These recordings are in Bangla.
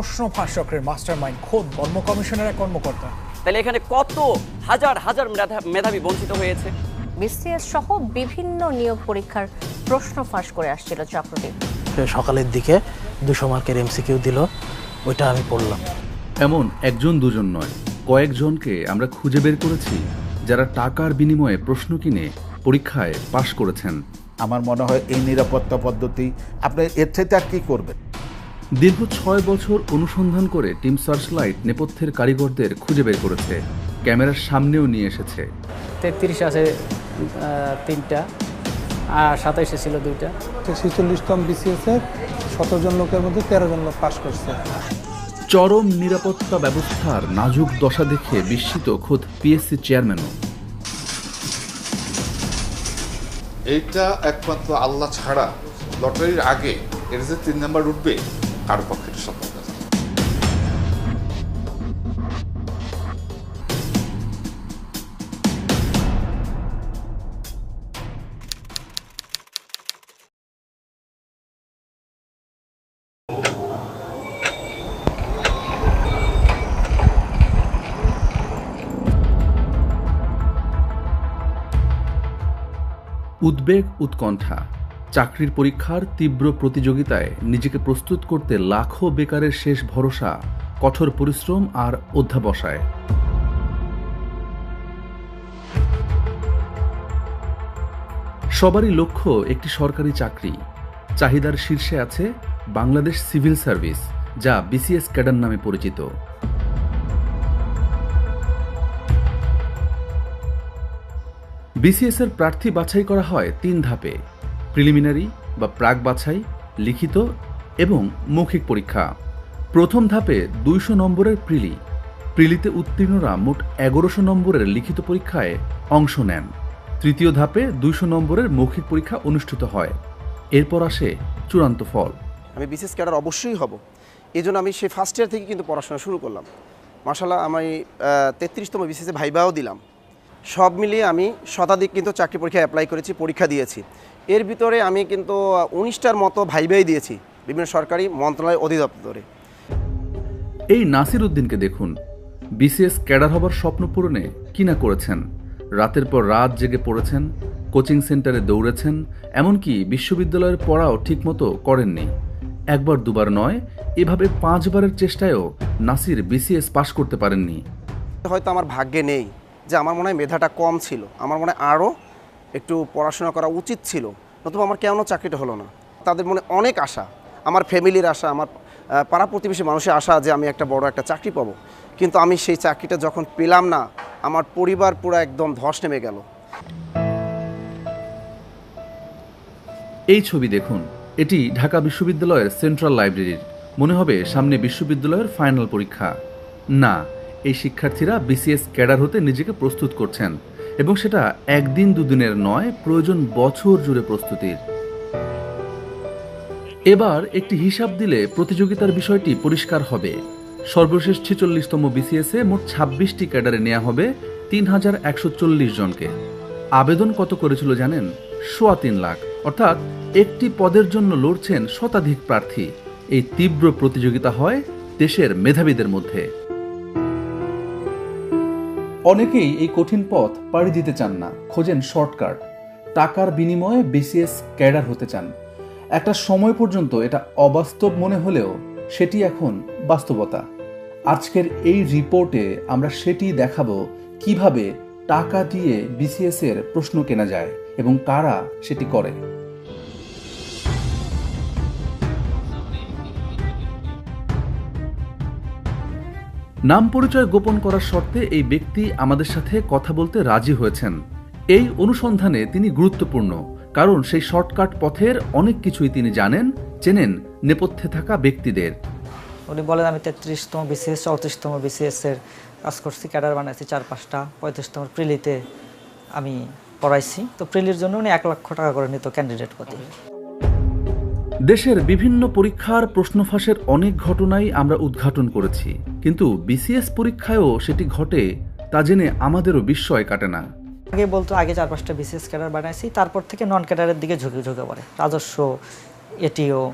প্রশ্ন ফাঁস চক্রের মাস্টার মাইন্ড খোদ কর্ম কমিশনের এক কর্মকর্তা। তাহলে এখানে কত হাজার হাজার মেধা- মেধাবী বঞ্চিত হয়েছে? বিসিএস সহ বিভিন্ন নিয়োগ পরীক্ষার প্রশ্ন ফাঁস করে আসছিল চক্রটি সকালের দিকে দুশো মার্কের এমসিকিউ দিল ওইটা আমি পড়লাম। এমন একজন দুজন নয় কয়েকজনকে আমরা খুঁজে বের করেছি যারা টাকার বিনিময়ে প্রশ্ন কিনে পরীক্ষায় পাশ করেছেন। আমার মনে হয় এই নিরাপত্তা পদ্ধতি আপনি এর চাইতে আর কি করবেন? দীর্ঘ ছয় বছর অনুসন্ধান করে টিম সার্চলাইট নেপথ্যের কারিগরদের খুঁজে বের করেছে। ক্যামেরার সামনেও নিয়ে এসেছে। তেত্রিশ আছে তিনটা আর সাতাইশে ছিল দুইটা। ছেচল্লিশতম বিসিএসে সতেরো জন লোকের মধ্যে তেরো জন লোক পাশ করছে। চরম নিরাপত্তা ব্যবস্থার নাজুক দশা দেখে বিস্মিত খোদ পিএসসি চেয়ারম্যানও এইটা একমাত্র আল্লাহ ছাড়া লটারির আগে এর যে তিন নাম্বার উঠবে কারও পক্ষে সম্ভব উদ্বেগ উৎকণ্ঠা। চাকরির পরীক্ষার তীব্র প্রতিযোগিতায় নিজেকে প্রস্তুত করতে লাখো বেকারের শেষ ভরসা, কঠোর পরিশ্রম আর অধ্যাবসায়। সবারই লক্ষ্য একটি সরকারি চাকরি। চাহিদার শীর্ষে আছে বাংলাদেশ সিভিল সার্ভিস, যা বিসিএস ক্যাডার নামে পরিচিত। বিসিএস এর প্রার্থী বাছাই করা হয় তিন ধাপে। প্রিলিমিনারি বা প্রাক বাছাই, লিখিত এবং মৌখিক পরীক্ষা। প্রথম ধাপে দুইশো নম্বরের প্রিলি। প্রিলিতে উত্তীর্ণরা মোট এগারোশো নম্বরের লিখিত পরীক্ষায় অংশ নেন। তৃতীয় ধাপে দুইশো নম্বরের মৌখিক পরীক্ষা অনুষ্ঠিত হয়। এরপর আসে চূড়ান্ত ফল। আমি বিশেষ ক্যাডার অবশ্যই হব। এই জন্য আমি সেই ফার্স্ট ইয়ার থেকে কিন্তু পড়াশোনা শুরু করলাম। মাসাল্লাহ আমি তেত্রিশতম বিসিএসে ভাইবাও দিলাম। সব মিলিয়ে আমি শতাধিক কিন্তু চাকরি পরীক্ষা অ্যাপ্লাই করেছি, পরীক্ষা দিয়েছি। এর ভিতরে আমি কিন্তু উনিশটার মতো ভাইবাই দিয়েছি বিভিন্ন সরকারি মন্ত্রণালয় অধিদপ্তরে। এই নাসির উদ্দিনকে দেখুন বিসিএস ক্যাডার হবার স্বপ্ন পূরণে কি না করেছেন? রাতের পর রাত জেগে পড়েছেন কোচিং সেন্টারে দৌড়েছেন এমনকি বিশ্ববিদ্যালয়ের পড়াও ঠিকমতো করেননি। একবার দুবার নয় এভাবে পাঁচবারের চেষ্টায়ও নাসির বিসিএস পাশ করতে পারেননি। হয়তো আমার ভাগ্যে নেই যে আমার মনে হয় মেধাটা কম ছিল আমার মনে হয় আরও একটু পড়াশোনা করা উচিত ছিল, নতুবা আমার কেন চাকরিটা হলো না? তাদের মনে অনেক আশা, আমার ফ্যামিলির আশা, আমার পাড়া প্রতিবেশী মানুষের আশা যে আমি একটা বড় একটা চাকরি পাবো। কিন্তু আমি সেই চাকরিটা যখন পেলাম না, আমার পরিবার পুরো একদম ধস নেমে গেল। এই ছবি দেখুন। এটি ঢাকা বিশ্ববিদ্যালয়ের সেন্ট্রাল লাইব্রেরির। মনে হবে সামনে বিশ্ববিদ্যালয়ের ফাইনাল পরীক্ষা। না, এই শিক্ষার্থীরা বিসিএস ক্যাডার হতে নিজেকে প্রস্তুত করছেন। এবং সেটা একদিন দুদিনের নয়, প্রয়োজন বছর জুড়ে প্রস্তুতির। এবার একটি হিসাব দিলে প্রতিযোগিতার বিষয়টি পরিষ্কার হবে। সর্বশেষ ছেচল্লিশতম বিসিএসে মোট ছাব্বিশটি ক্যাডারে নেওয়া হবে তিন হাজার একশো চল্লিশ জনকে। আবেদন কত করেছিল জানেন? সোয়া তিন লাখ। অর্থাৎ একটি পদের জন্য লড়ছেন শতাধিক প্রার্থী। এই তীব্র প্রতিযোগিতা হয় দেশের মেধাবীদের মধ্যে। অনেকেই এই কঠিন পথ পাড়ি দিতে চান না, খোঁজেন শর্টকাট। টাকার বিনিময়ে বিসিএস ক্যাডার হতে চান। একটা সময় পর্যন্ত এটা অবাস্তব মনে হলেও সেটি এখন বাস্তবতা। আজকের এই রিপোর্টে আমরা সেটি দেখাবো কীভাবে টাকা দিয়ে বিসিএস এর প্রশ্ন কেনা যায় এবং কারা সেটি করে। নাম পরিচয় গোপন করার শর্তে এই ব্যক্তি আমাদের সাথে কথা বলতে রাজি হয়েছেন। এই অনুসন্ধানে তিনি গুরুত্বপূর্ণ, কারণ সেই শর্টকাট পথের অনেক কিছুই তিনি জানেন, চেনেন নেপথ্যে থাকা ব্যক্তিদের। উনি বলেন, আমি তেত্রিশতম বিসিএস, চৌত্রিশতম বিসিএস এর কাজ করছি, ক্যাডার বানাইছি চার পাঁচটা, পঁয়ত্রিশতম প্রিলিতে আমি পড়াইছি। তো প্রিলির জন্য উনি এক লক্ষ টাকা করে নিত ক্যান্ডিডেট প্রতি। দেশের বিভিন্ন পরীক্ষার প্রশ্ন ফাঁসের অনেক ঘটনাই আমরা উদ্ঘাটন করেছি। কিন্তু বিসিএস পরীক্ষায়ও সেটি ঘটে তা জেনে আমাদেরও বিস্ময় কাটে না। আগে বলতো আগে চার পাঁচটা বিসিএস ক্যাডার বানাইছি তারপর থেকে নন ক্যাডারের দিকে ঝুঁকে ঝুঁকে পড়ে। রাজস্ব এটিও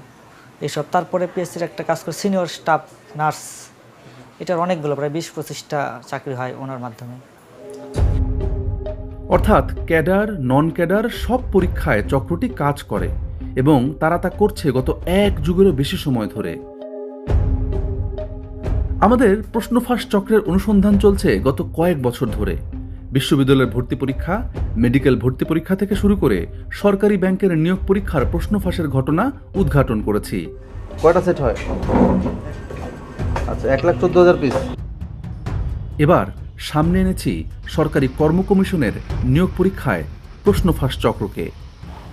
এসব। তারপরে পিএসসির একটা কাজ করে সিনিয়র স্টাফ নার্স এটার অনেকগুলো প্রায় বিশ পঁচিশটা চাকরি হয় ওনার মাধ্যমে। অর্থাৎ ক্যাডার নন ক্যাডার সব পরীক্ষায় চক্রটি কাজ করে। এবং তারা তা করছে গত এক যুগেরও বেশি সময় ধরে। আমাদের প্রশ্নফাঁস চক্রের অনুসন্ধান চলছে গত কয়েক বছর ধরে। বিশ্ববিদ্যালয়ের ভর্তি পরীক্ষা মেডিকেল ভর্তি পরীক্ষা থেকে শুরু করে সরকারি ব্যাংকের নিয়োগ পরীক্ষার প্রশ্নফাঁসের ঘটনা উদ্ঘাটন করেছি। কয়টা সেট হয়? আচ্ছা এক লাখ চোদ্দ হাজার পিস এবার সামনে এনেছি সরকারি কর্ম কমিশনের নিয়োগ পরীক্ষায় প্রশ্নফাঁস চক্রকে।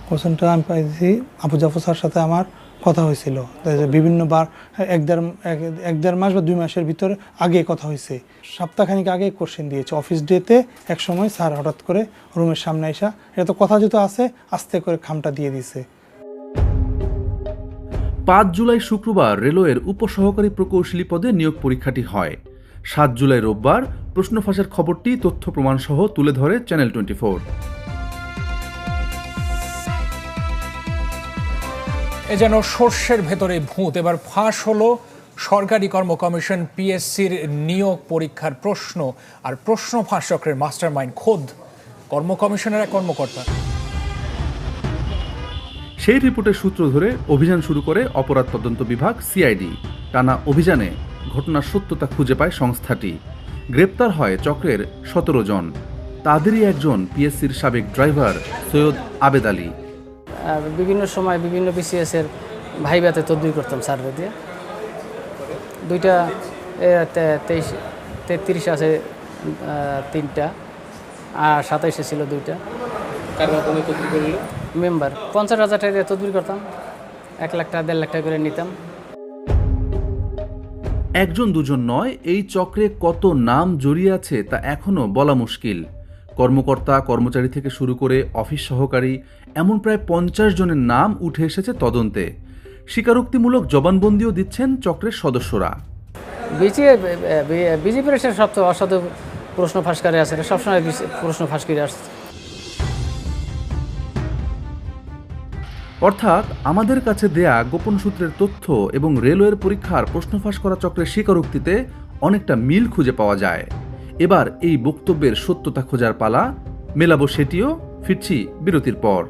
কোশ্চেনটা আমি পাইছি, আবু জাফর স্যার সাথে আমার কথা হয়েছিল। বিভিন্নবার এক দেড় এক দেড় মাস বা দুই মাসের ভিতরে আগে কথা হয়েছে। সপ্তাহখানিক আগে কোশ্চেন দিয়েছে। অফিস ডেতে এক সময় স্যার হঠাৎ করে রুমের সামনে আসা এটা তো কথা যেহেতু আছে, আস্তে করে খামটা দিয়ে দিছে। পাঁচ জুলাই শুক্রবার রেলওয়ের উপসহকারী প্রকৌশলী পদে নিয়োগ পরীক্ষাটি হয়। সাত জুলাই রোববার প্রশ্ন ফাঁসের খবরটি, তথ্য প্রমাণসহ তুলে ধরে চ্যানেল টোয়েন্টি এ যেন সর্ষের ভেতরে ভূত। এবার ফাঁস হলো সরকারি কর্ম কমিশন পিএসসির নিয়োগ পরীক্ষার প্রশ্ন। আর প্রশ্ন ফাঁস চক্রের মাস্টার মাইন্ড খোদ কর্ম কমিশনের এক কর্মকর্তা। সেই রিপোর্টের সূত্র ধরে অভিযান শুরু করে অপরাধ তদন্ত বিভাগ সিআইডি। টানা অভিযানে ঘটনার সত্যতা খুঁজে পায় সংস্থাটি। গ্রেপ্তার হয় চক্রের সতেরো জন। তাদেরই একজন পিএসসির সাবেক ড্রাইভার সৈয়দ আবেদ আলী। বিভিন্ন সময় বিভিন্ন বিসিএস এর ভাইবাতে তদবির করতাম সার্ভে দিয়ে। দুইটা তেইশ তেত্রিশ আছে তিনটা আর সাতাইশে ছিল দুইটা। মেম্বার। পঞ্চাশ হাজার টাকা দিয়ে তদবির করতাম। এক লাখ টাকা দেড় লাখ টাকা করে নিতাম। একজন দুজন নয় এই চক্রে কত নাম জড়িয়ে আছে তা এখনও বলা মুশকিল। কর্মকর্তা কর্মচারী থেকে শুরু করে অফিস সহকারী এমন প্রায় পঞ্চাশ জনের নাম উঠে এসেছে তদন্তে। স্বীকারোক্তিমূলক জবানবন্দিও দিচ্ছেন চক্রের সদস্যরা। বিজে বিজেপির সে সবচেয়ে অসাধু প্রশ্ন ফাঁসকারী আছে সবসময় প্রশ্ন ফাঁস করে আসছে। অর্থাৎ আমাদের কাছে দেয়া গোপন সূত্রের তথ্য এবং রেলওয়ের পরীক্ষার প্রশ্ন ফাঁস করা চক্রের স্বীকারোক্তিতে অনেকটা মিল খুঁজে পাওয়া যায়। এবার এই বক্তব্যের সত্যতা খোঁজার পালা, মেলাবো সেটিও, ফিরছি বিরতির পর।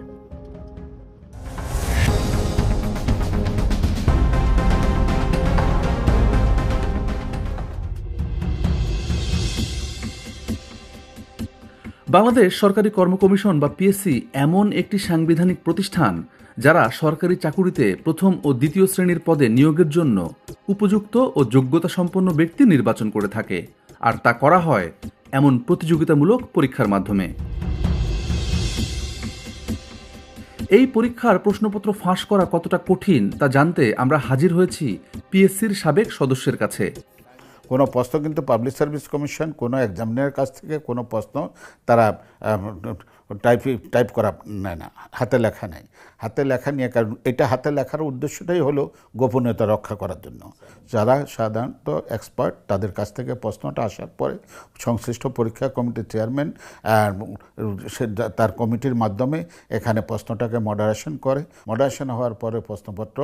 বাংলাদেশ সরকারি কর্ম কমিশন বা পিএসসি এমন একটি সাংবিধানিক প্রতিষ্ঠান যারা সরকারি চাকুরিতে প্রথম ও দ্বিতীয় শ্রেণির পদে নিয়োগের জন্য উপযুক্ত ও যোগ্যতা সম্পন্ন ব্যক্তি নির্বাচন করে থাকে। আর তা করা হয় এমন প্রতিযোগিতামূলক পরীক্ষার মাধ্যমে। এই পরীক্ষার প্রশ্নপত্র ফাঁস করা কতটা কঠিন তা জানতে আমরা হাজির হয়েছি পিএসসির সাবেক সদস্যের কাছে। কোনো প্রশ্ন কিন্তু পাবলিক সার্ভিস কমিশন কোনো এক্সামিনের কাছ থেকে কোনো প্রশ্ন তারা টাইপ টাইপ করা নেয় না, হাতে লেখা নেয় হাতে লেখা নিয়ে কারণ এটা হাতে লেখার উদ্দেশ্যটাই হলো গোপনীয়তা রক্ষা করার জন্য। যারা সাধারণত এক্সপার্ট তাদের কাছ থেকে প্রশ্নটা আসার পরে সংশ্লিষ্ট পরীক্ষা কমিটির চেয়ারম্যান তার কমিটির মাধ্যমে এখানে প্রশ্নটাকে মডারেশন করে। মডারেশন হওয়ার পরে প্রশ্নপত্র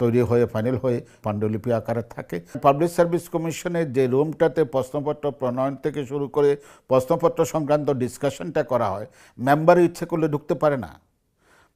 তৈরি হয়ে ফাইনাল হয়ে পাণ্ডুলিপি আকারে থাকে। পাবলিক সার্ভিস কমিশনের যে রুমটাতে প্রশ্নপত্র প্রণয়ন থেকে শুরু করে প্রশ্নপত্র সংক্রান্ত ডিসকাশনটা করা হয় মেম্বার ইচ্ছে করলে ঢুকতে পারে না।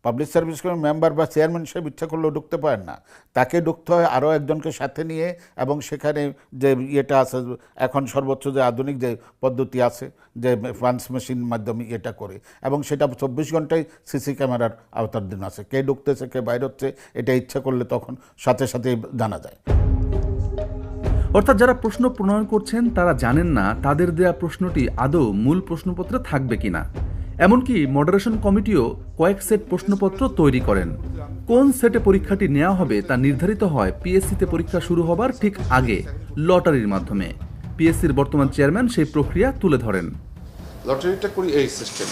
পাবলিক সার্ভিস কমিশন মেম্বার বা চেয়ারম্যান সাহেব ইচ্ছা করলেও ঢুকতে পারেন না। তাকে ঢুকতে হয় আরও একজনকে সাথে নিয়ে এবং সেখানে যে ইয়েটা আছে, এখন সর্বোচ্চ যে আধুনিক যে পদ্ধতি আছে, যে ফান্স মেশিন মাধ্যমে এটা করে এবং সেটা চব্বিশ ঘন্টায় সিসি ক্যামেরার আওতাধীন আছে। কে ঢুকতেছে, কে বাইরে হচ্ছে, এটা ইচ্ছা করলে তখন সাথে সাথেই জানা যায়। অর্থাৎ যারা প্রশ্ন প্রণয়ন করছেন, তারা জানেন না তাদের দেয়া প্রশ্নটি আদৌ মূল প্রশ্নপত্রে থাকবে কিনা। এমনকি মডারেশন কমিটিও কয়েক সেট প্রশ্নপত্র তৈরি করেন। কোন সেটে পরীক্ষাটি নেওয়া হবে তা নির্ধারিত হয় পিএসসিতে পরীক্ষা শুরু হবার ঠিক আগে, লটারির মাধ্যমে। পিএসসির বর্তমান চেয়ারম্যান সেই প্রক্রিয়া তুলে ধরেন। লটারিটা করি এই সিস্টেম।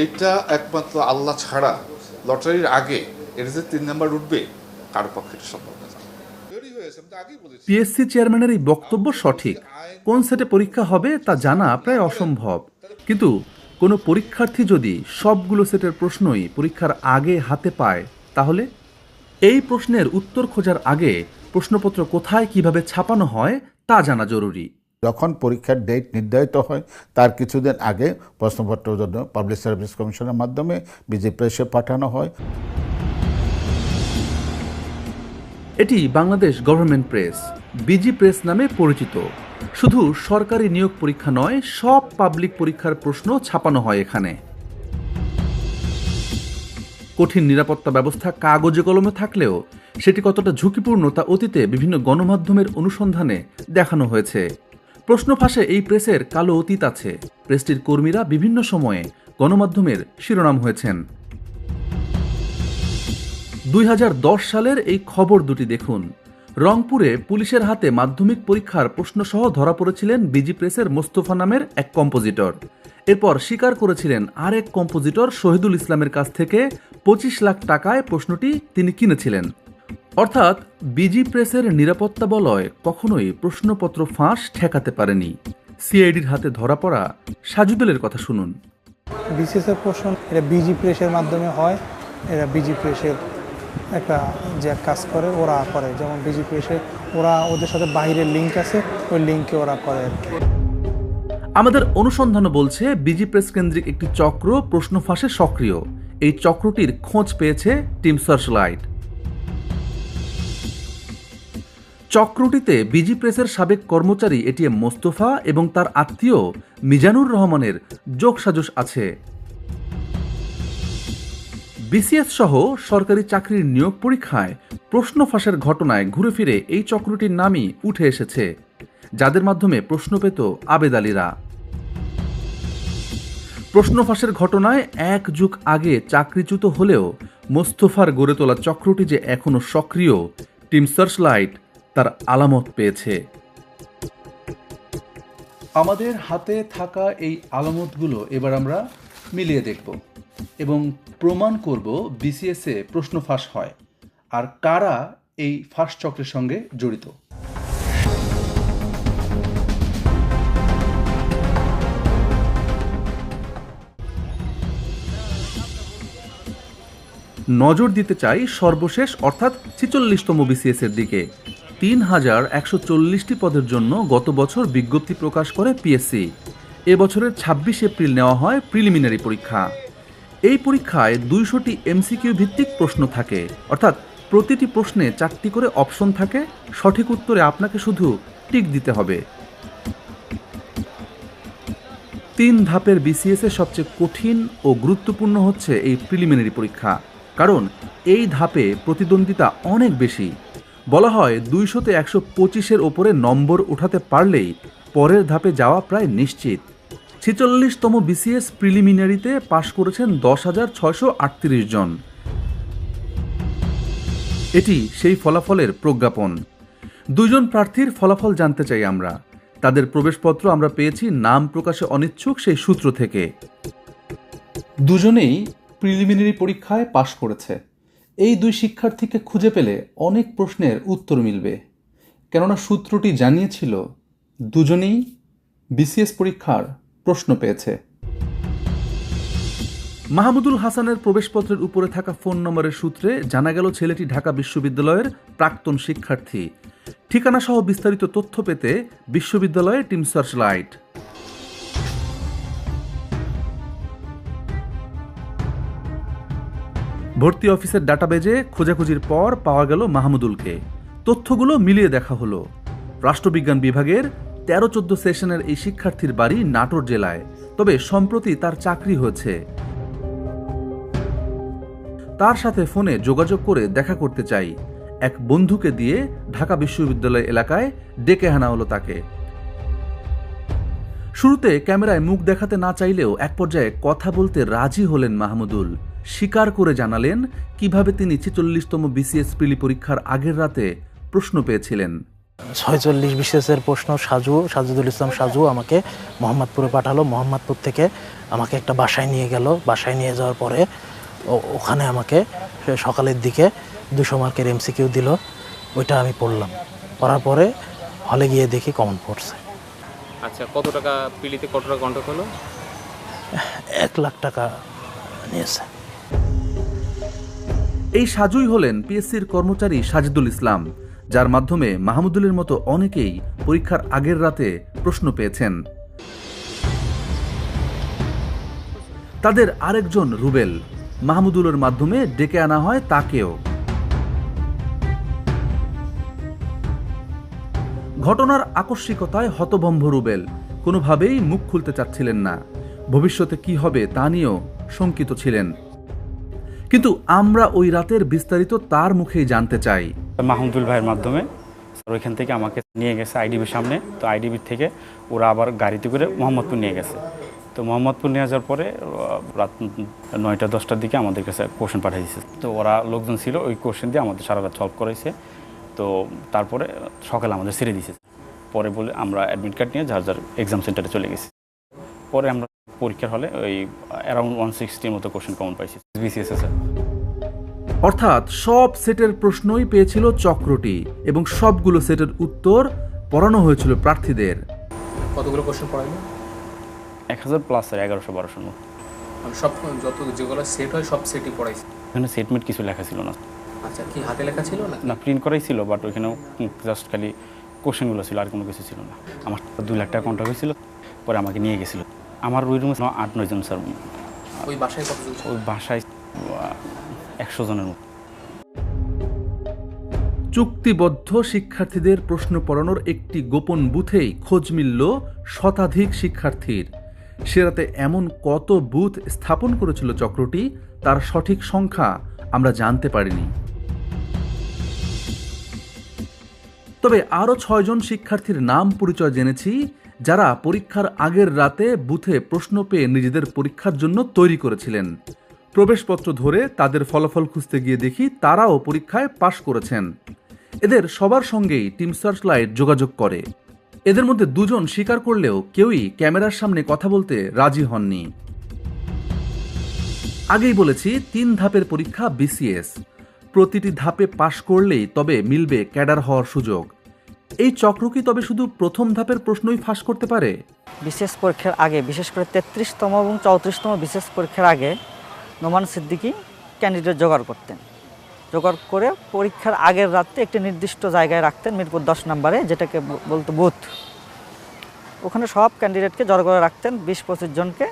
এইটা একমাত্র আল্লাহ ছাড়া লটারির আগে এর যে তিন নাম্বার উঠবে কারও পক্ষে এটা সম্ভব না। পিএসসি চেয়ারম্যানের এই বক্তব্য সঠিক। কোন সেটে পরীক্ষা হবে তা জানা প্রায় অসম্ভব। কিন্তু কোনো পরীক্ষার্থী যদি সবগুলো সেটের প্রশ্নই পরীক্ষার আগে হাতে পায় তাহলে এই প্রশ্নের উত্তর খোঁজার আগে প্রশ্নপত্র কোথায় কীভাবে ছাপানো হয় তা জানা জরুরি। যখন পরীক্ষার ডেট নির্ধারিত হয়, তার কিছুদিন আগে প্রশ্নপত্র জন্য পাবলিক সার্ভিস কমিশনের মাধ্যমে বিজি প্রেসে পাঠানো হয়। এটি Bangladesh government press BG press নামে পরিচিত। শুধু সরকারি নিয়োগ পরীক্ষা নয়, সব পাবলিক পরীক্ষার প্রশ্ন ছাপানো হয় এখানে। কঠিন নিরাপত্তা ব্যবস্থা কাগজে কলমে থাকলেও সেটি কতটা ঝুঁকিপূর্ণ তা অতীতে বিভিন্ন গণমাধ্যমের অনুসন্ধানে দেখানো হয়েছে। প্রশ্ন ফাঁসে এই প্রেসের কালো অতীত আছে। প্রেসটির কর্মীরা বিভিন্ন সময়ে গণমাধ্যমের শিরোনাম হয়েছেন। দুই হাজার দশ সালের এই খবর দুটি দেখুন। রংপুরে পুলিশের হাতে মাধ্যমিক পরীক্ষার প্রশ্নসহ ধরা পড়েছিলেন বিজি প্রেসের মোস্তফা নামের এক কম্পোজিটর। এরপর স্বীকার করেছিলেন আরেক কম্পোজিটর শহীদুল ইসলামের কাছ থেকে পঁচিশ লাখ টাকায় প্রশ্নটি তিনি কিনেছিলেন। অর্থাৎ বিজি প্রেসের নিরাপত্তা বলয় কখনোই প্রশ্নপত্র ফাঁস ঠেকাতে পারেনি। সিআইডির হাতে ধরা পড়া সাজুদুলের কথা শুনুন। বিসিএস এর প্রশ্ন এটা বিজি প্রেসের মাধ্যমে হয় এটা বিজি প্রেসের একটা যে কাজ করে ওরা করে। যেমন বিজি প্রেসে ওরা ওদের সাথে বাইরের লিঙ্ক আছে ওই লিঙ্কে ওরা করে আমাদের অনুসন্ধানও বলছে বিজি প্রেস কেন্দ্রিক একটি চক্র প্রশ্ন ফাঁসে সক্রিয়। এই চক্রটির খোঁজ পেয়েছে টিম সার্চ লাইট চক্রটিতে বিজি প্রেসের সাবেক কর্মচারী এটিএম মোস্তফা এবং তার আত্মীয় মিজানুর রহমানের যোগসাজশ আছে। বিসিএস সহ সরকারি চাকরির নিয়োগ পরীক্ষায় প্রশ্ন ফাঁসের ঘটনায় ঘুরে ফিরে এই চক্রটির নামই উঠে এসেছে, যাদের মাধ্যমে প্রশ্ন পেত আবেদ প্রশ্ন ফাঁসের ঘটনায় এক যুগ আগে চাকরিচ্যুত হলেও মোস্তফার গড়ে তোলা চক্রটি যে এখনও সক্রিয়, টিম সার্চলাইট তার আলামত পেয়েছে। আমাদের হাতে থাকা এই আলামতগুলো এবার আমরা মিলিয়ে দেখব এবং প্রমাণ করব বিসিএসে প্রশ্ন ফাঁস হয় আর কারা এই ফাঁস চক্রের সঙ্গে জড়িত। নজর দিতে চাই সর্বশেষ অর্থাৎ ছিচল্লিশতম বিসিএস এর দিকে। তিন হাজার একশো চল্লিশটি পদের জন্য গত বছর বিজ্ঞপ্তি প্রকাশ করে পিএসসি। এবছরের ছাব্বিশ এপ্রিল নেওয়া হয় প্রিলিমিনারি পরীক্ষা। এই পরীক্ষায় দুইশোটি এমসিকিউ ভিত্তিক প্রশ্ন থাকে। অর্থাৎ প্রতিটি প্রশ্নে চারটি করে অপশন থাকে। সঠিক উত্তরে আপনাকে শুধু টিক দিতে হবে। তিন ধাপের বিসিএস এর সবচেয়ে কঠিন ও গুরুত্বপূর্ণ হচ্ছে এই প্রিলিমিনারি পরীক্ষা। কারণ এই ধাপে প্রতিদ্বন্দ্বিতা অনেক বেশি। বলা হয় দুইশোতে একশো পঁচিশের ওপরে নম্বর উঠাতে পারলেই পরের ধাপে যাওয়া প্রায় নিশ্চিত। ছেচল্লিশতম বিসিএস প্রিলিমিনারিতে পাশ করেছেন দশ হাজার ছয়শো আটত্রিশ জন। এটি সেই ফলাফলের প্রজ্ঞাপন। দুইজন প্রার্থীর ফলাফল জানতে চাই আমরা। তাদের প্রবেশপত্র আমরা পেয়েছি নাম প্রকাশে অনিচ্ছুক সেই সূত্র থেকে। দুজনেই প্রিলিমিনারি পরীক্ষায় পাশ করেছে। এই দুই শিক্ষার্থীকে খুঁজে পেলে অনেক প্রশ্নের উত্তর মিলবে। কেননা সূত্রটি জানিয়েছিল, দুজনেই বিসিএস পরীক্ষার প্রশ্ন পেয়েছে। মাহমুদুল হাসানের প্রবেশপত্রের উপরে থাকা ফোন নম্বরের সূত্রে জানা গেল, ছেলেটি ঢাকা বিশ্ববিদ্যালয়ের প্রাক্তন শিক্ষার্থী। ঠিকানা সহ বিস্তারিত তথ্য পেতে বিশ্ববিদ্যালয়ে টিম সার্চ লাইট ভর্তি অফিসের ডাটাবেজে খোঁজাখুঁজির পর পাওয়া গেল মাহমুদুলকে। তথ্যগুলো মিলিয়ে দেখা হলো। রাষ্ট্রবিজ্ঞান বিভাগের তেরো চোদ্দ সেশনের এই শিক্ষার্থীর বাড়ি নাটোর জেলায়, তবে সম্প্রতি তার চাকরি হয়েছে। তার সাথে ফোনে যোগাযোগ করে দেখা করতে চাই। এক বন্ধুকে দিয়ে ঢাকা বিশ্ববিদ্যালয় এলাকায় ডেকে আনা হলো তাকে। শুরুতে ক্যামেরায় মুখ দেখাতে না চাইলেও এক পর্যায়ে কথা বলতে রাজি হলেন মাহমুদুল। স্বীকার করে জানালেন কীভাবে তিনি ছেচল্লিশতম বিসিএস প্রিলি পরীক্ষার আগের রাতে প্রশ্ন পেয়েছিলেন। ছয়চল্লিশ বিশেষের প্রশ্ন সাজু সাজুদুল ইসলাম সাজু আমাকে মোহাম্মদপুরে পাঠালো। মোহাম্মদপুর থেকে আমাকে একটা বাসায় নিয়ে গেল। বাসায় নিয়ে যাওয়ার পরে ও- ওখানে আমাকে সকালের দিকে দুশো মার্কের এমসিকিউ দিল। ওইটা আমি পড়লাম। পড়ার পরে হলে গিয়ে দেখি কমন পড়ছে। আচ্ছা কত টাকা পিলিতে কত টাকা কন্ট্যাক্ট হলো? এক লাখ টাকা নিয়েছে। এই সাজুই হলেন পিএসসির কর্মচারী সাজিদুল ইসলাম, যার মাধ্যমে মাহমুদুলের মতো অনেকেই পরীক্ষার আগের রাতে প্রশ্ন পেয়েছেন। তাদের আরেকজন রুবেল, মাহমুদুলের মাধ্যমে ডেকে আনা হয় তাকেও। ঘটনার আকস্মিকতায় হতভম্ব রুবেল, কোনোভাবেই মুখ খুলতে চাচ্ছিলেন না। ভবিষ্যতে কি হবে তা নিয়েও শঙ্কিত ছিলেন। কিন্তু আমরা ওই রাতের বিস্তারিত তার মুখেই জানতে চাই। মাহমুদুল ভাইয়ের মাধ্যমে ওইখান থেকে আমাকে নিয়ে গেছে আইডিবির সামনে। তো আইডিবির থেকে ওরা আবার গাড়িতে করে মোহাম্মদপুর নিয়ে গেছে। তো মোহাম্মদপুর নিয়ে যাওয়ার পরে রাত নয়টা, দশটার দিকে আমাদের কাছে কোশ্চেন পাঠিয়ে দিয়েছে তো ওরা লোকজন ছিল, ওই কোশ্চেন দিয়ে আমাদের সারা রাত সলভ করাইছে তো তারপরে সকালে আমাদের ছেড়ে দিয়েছে। পরে বলে আমরা অ্যাডমিট কার্ড নিয়ে যার যার এক্সাম সেন্টারে চলে গেছি। পরে আমরা পরীক্ষার হলে ওই অ্যারাউন্ড ওয়ান সিক্সটির মতো কোশ্চেন কমন পাইছি। বিসিএস এর অর্থাৎ সব সেটের প্রশ্নই পেয়েছিল চক্রটি এবং সবগুলো সেটের উত্তর পড়ানো হয়েছিল প্রার্থীদের। কতগুলো কোশ্চেন পড়াইলো? এক হাজার প্লাস এগারোশো বারোশোর মতো মানে সব যত যেগুলো সেট হয় সব সেটই পড়াইছে। এখানে সেটমেট কিছু লেখা ছিল না। আচ্ছা কি হাতে লেখা ছিল না না প্রিন্ট করাই ছিল বাট ওইখানেও জাস্ট খালি কোশ্চেনগুলো ছিল আর কোনো কিছু ছিল না। আমার দুই লাখ টাকা কন্ট্রাক্ট হয়েছিল পরে আমাকে নিয়ে গেছিল। আমার ওই রুমে আট নয়জন স্যার। ওই বাসায় কতজন ওই বাসায় একশো জনের মতো। চুক্তিবদ্ধ শিক্ষার্থীদের প্রশ্ন পড়ানোর একটি গোপন বুথেই খোঁজ মিলল শতাধিক শিক্ষার্থীর। সেরাতে এমন কত বুথ স্থাপন করেছিল চক্রটি তার সঠিক সংখ্যা আমরা জানতে পারিনি। তবে আরও ছয়জন শিক্ষার্থীর নাম পরিচয় জেনেছি যারা পরীক্ষার আগের রাতে বুথে প্রশ্ন পেয়ে নিজেদের পরীক্ষার জন্য তৈরি করেছিলেন। প্রবেশপত্র ধরে তাদের ফলাফল খুঁজতে গিয়ে দেখি তারাও পরীক্ষায় পাশ করেছেন। এদের সবার সঙ্গেই টিম সার্চ লাইট যোগাযোগ করে। এদের মধ্যে দুজন স্বীকার করলেও কেউই ক্যামেরার সামনে কথা বলতে রাজি হননি। আগেই বলেছি, তিন ধাপের পরীক্ষা বিসিএস। প্রতিটি ধাপে পাশ করলেই তবে মিলবে ক্যাডার হওয়ার সুযোগ। এই চক্র কি তবে শুধু প্রথম ধাপের প্রশ্নই ফাঁস করতে পারে? বিশেষ পরীক্ষার আগে, বিশেষ করে তেত্রিশতম এবং চৌত্রিশতম বিশেষ পরীক্ষার আগে নোমান সিদ্দিকি ক্যান্ডিডেট জোগাড় করতেন। জোগাড় করে পরীক্ষার আগের রাতে একটি নির্দিষ্ট জায়গায় রাখতেন, মিরপুর দশ নম্বরে, যেটাকে বলতো বুথ। ওখানে সব ক্যান্ডিডেটকে জড়ো করে রাখতেন, বিশ পঁচিশ জনকে।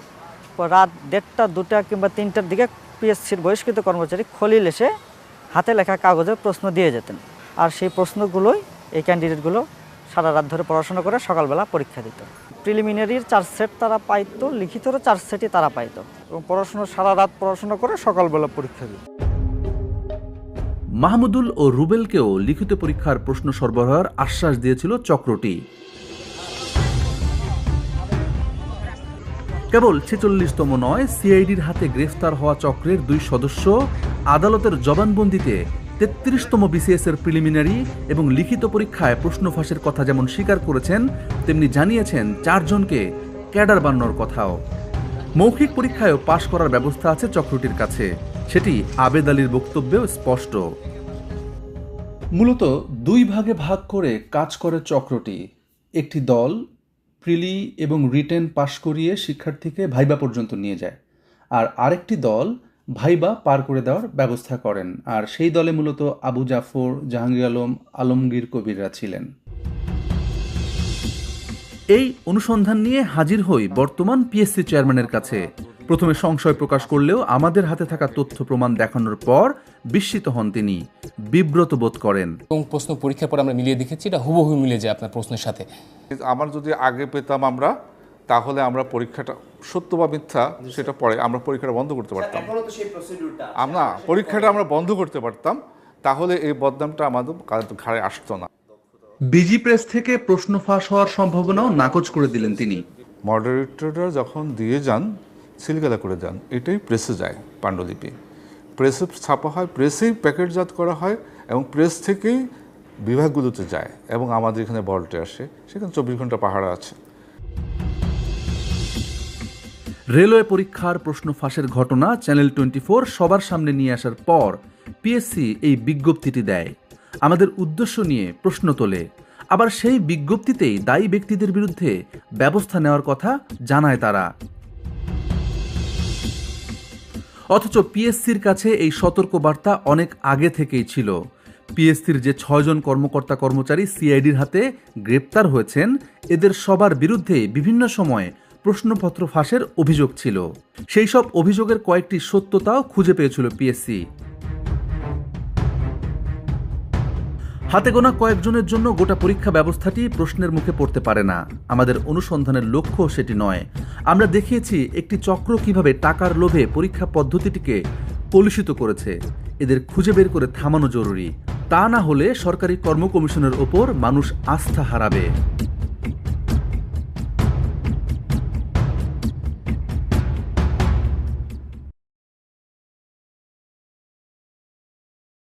রাত দেড়টা, দুটা কিংবা তিনটার দিকে পিএসসির বহিষ্কৃত কর্মচারী খলিল এসে হাতে লেখা কাগজে প্রশ্ন দিয়ে যেতেন। আর সেই প্রশ্নগুলোই এই ক্যান্ডিডেটগুলো সারা রাত ধরে পড়াশোনা করে সকালবেলা পরীক্ষা দিত। প্রিলিমিনারির চার সেট তারা পাইতো, লিখিতরও চার সেটই তারা পাইতো। এবং পড়াশোনা, সারা রাত পড়াশোনা করে সকালবেলা পরীক্ষা দিত। মাহমুদুল ও রুবেলকেও লিখিত পরীক্ষার প্রশ্ন সরবরাহের আশ্বাস দিয়েছিল চক্রটি। কেবল ছেচল্লিশতম নয় সিআইডির হাতে গ্রেফতার হওয়া চক্রের দুই সদস্য আদালতের জবানবন্দিতে তেত্রিশতম বিসিএস এর প্রিলিমিনারি এবং লিখিত পরীক্ষায় প্রশ্ন ফাঁসের কথা যেমন স্বীকার করেছেন, তেমনি জানিয়েছেন চারজনকে ক্যাডার বানানোর কথাও। মৌখিক পরীক্ষায়ও পাশ করার ব্যবস্থা আছে চক্রটির কাছে। সেটি আবেদ আলীর বক্তব্যেও স্পষ্ট। মূলত দুই ভাগে ভাগ করে কাজ করে চক্রটি। একটি দল প্রিলি এবং রিটেন পাশ করিয়ে শিক্ষার্থীকে ভাইবা পর্যন্ত নিয়ে যায়। আর আরেকটি দল ভাইবা পার করে দেওয়ার ব্যবস্থা করেন। আর সেই দলে মূলত আবু জাফর জাহাঙ্গীর আলম আলমগীর কবিররা ছিলেন। এই অনুসন্ধান নিয়ে হাজির হই বর্তমান পিএসসি চেয়ারম্যানের কাছে। প্রথমে সংশয় প্রকাশ করলেও আমাদের হাতে থাকা তথ্য প্রমাণ দেখানোর পর বিস্মিত হন তিনি বিব্রত বোধ করেন। এবং প্রশ্ন পরীক্ষার পর আমরা মিলিয়ে দেখেছি এটা হুবহু মিলে যায় আপনার প্রশ্নের সাথে। আমার যদি আগে পেতাম আমরা তাহলে আমরা পরীক্ষাটা সত্য বা মিথ্যা সেটা পরে আমরা পরীক্ষাটা বন্ধ করতে পারতাম। আমরা পরীক্ষাটা আমরা বন্ধ করতে পারতাম। তাহলে এই বদনামটা আমাদের ঘাড়ে আসতো না। বিজি প্রেস থেকে প্রশ্ন ফাঁস হওয়ার সম্ভাবনাও নাকচ করে দিলেন তিনি। মডারেটররা যখন দিয়ে যান সিলগালা করে যান এটাই প্রেসে যায় পাণ্ডুলিপি। প্রেসে ছাপা হয় প্রেসেই প্যাকেটজাত করা হয় এবং প্রেস থেকেই বিভাগগুলোতে যায় এবং আমাদের এখানে বলটে আসে। সেখানে চব্বিশ ঘণ্টা পাহাড়া আছে। রেলওয়ে পরীক্ষার প্রশ্ন ফাঁসের ঘটনা চ্যানেল টোয়েন্টি সবার সামনে নিয়ে আসার পর পিএসসি এই বিজ্ঞপ্তিটি দেয়। আমাদের উদ্দেশ্য নিয়ে প্রশ্ন তোলে। আবার সেই বিজ্ঞপ্তিতেই দায়ী ব্যক্তিদের বিরুদ্ধে ব্যবস্থা নেওয়ার কথা জানায় তারা। অথচ পিএসসির কাছে এই সতর্কবার্তা অনেক আগে থেকেই ছিল। পিএসসির যে ছয়জন কর্মকর্তা কর্মচারী সিআইডির হাতে গ্রেপ্তার হয়েছেন, এদের সবার বিরুদ্ধে বিভিন্ন সময়ে প্রশ্নপত্র ফাঁসের অভিযোগ ছিল। সেই সব অভিযোগের কয়েকটি সত্যতাও খুঁজে পেয়েছিল পিএসসি হাতে গোনা কয়েকজনের জন্য গোটা পরীক্ষা ব্যবস্থাটি প্রশ্নের মুখে পড়তে পারে না। আমাদের অনুসন্ধানের লক্ষ্য সেটি নয়। আমরা দেখিয়েছি একটি চক্র কীভাবে টাকার লোভে পরীক্ষা পদ্ধতিটিকে কলুষিত করেছে। এদের খুঁজে বের করে থামানো জরুরি। তা না হলে সরকারি কর্ম কমিশনের ওপর মানুষ আস্থা হারাবে।